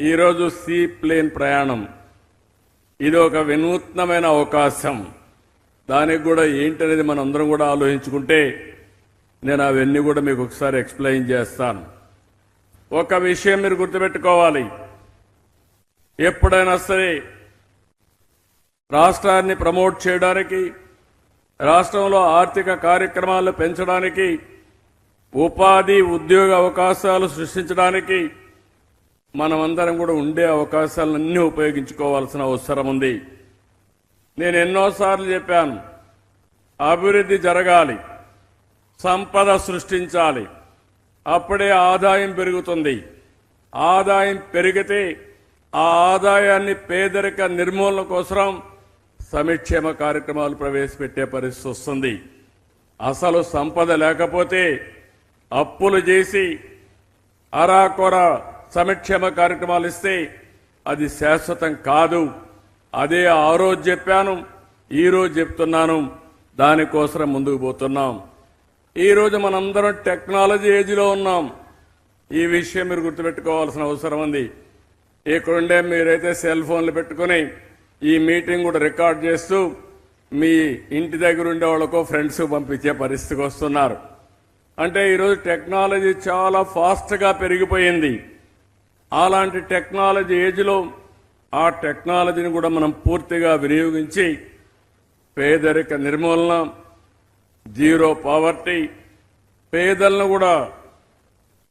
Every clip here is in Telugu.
ఈరోజు సీ ప్లేన్ ప్రయాణం. ఇది ఒక వినూత్నమైన అవకాశం. దానికి కూడా ఏంటనేది మనం అందరం కూడా ఆలోచించుకుంటే నేను అవన్నీ కూడా మీకు ఒకసారి ఎక్స్ప్లెయిన్ చేస్తాను. ఒక విషయం మీరు గుర్తుపెట్టుకోవాలి. ఎప్పుడైనా సరే రాష్ట్రాన్ని ప్రమోట్ చేయడానికి రాష్ట్రంలో ఆర్థిక కార్యక్రమాలు పెంచడానికి ఉపాధి ఉద్యోగ అవకాశాలు సృష్టించడానికి మనమందరం కూడా ఉండే అవకాశాలన్నీ ఉపయోగించుకోవాల్సిన అవసరం ఉంది. నేను ఎన్నోసార్లు చెప్పాను అభివృద్ధి జరగాలి సంపద సృష్టించాలి అప్పుడే ఆదాయం పెరుగుతుంది. ఆదాయం పెరిగితే ఆ ఆదాయాన్ని పేదరిక నిర్మూలన కోసం సమిక్షేమ కార్యక్రమాలు ప్రవేశపెట్టే పరిస్థితి వస్తుంది. అసలు సంపద లేకపోతే అప్పులు చేసి అరాకొర సమక్షేమ కార్యక్రమాలు ఇస్తే అది శాశ్వతం కాదు. అదే ఆ రోజు చెప్పాను ఈరోజు చెప్తున్నాను దానికోసం ముందుకు పోతున్నాం. ఈరోజు మనందరం టెక్నాలజీ ఏజ్లో ఉన్నాం. ఈ విషయం మీరు గుర్తుపెట్టుకోవాల్సిన అవసరం ఉంది. ఇక్కడుండే మీరైతే సెల్ ఫోన్లు పెట్టుకుని ఈ మీటింగ్ కూడా రికార్డ్ చేస్తూ మీ ఇంటి దగ్గర ఉండే వాళ్ళకో ఫ్రెండ్స్ పంపించే పరిస్థితికి వస్తున్నారు. అంటే ఈరోజు టెక్నాలజీ చాలా ఫాస్ట్గా పెరిగిపోయింది. అలాంటి టెక్నాలజీ ఏజ్లో ఆ టెక్నాలజీని కూడా మనం పూర్తిగా వినియోగించి పేదరిక నిర్మూలన జీరో పావర్టీ పేదలను కూడా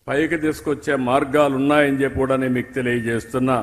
పైకి తీసుకొచ్చే మార్గాలు ఉన్నాయని చెప్పి కూడా నేను మీకు తెలియజేస్తున్నా.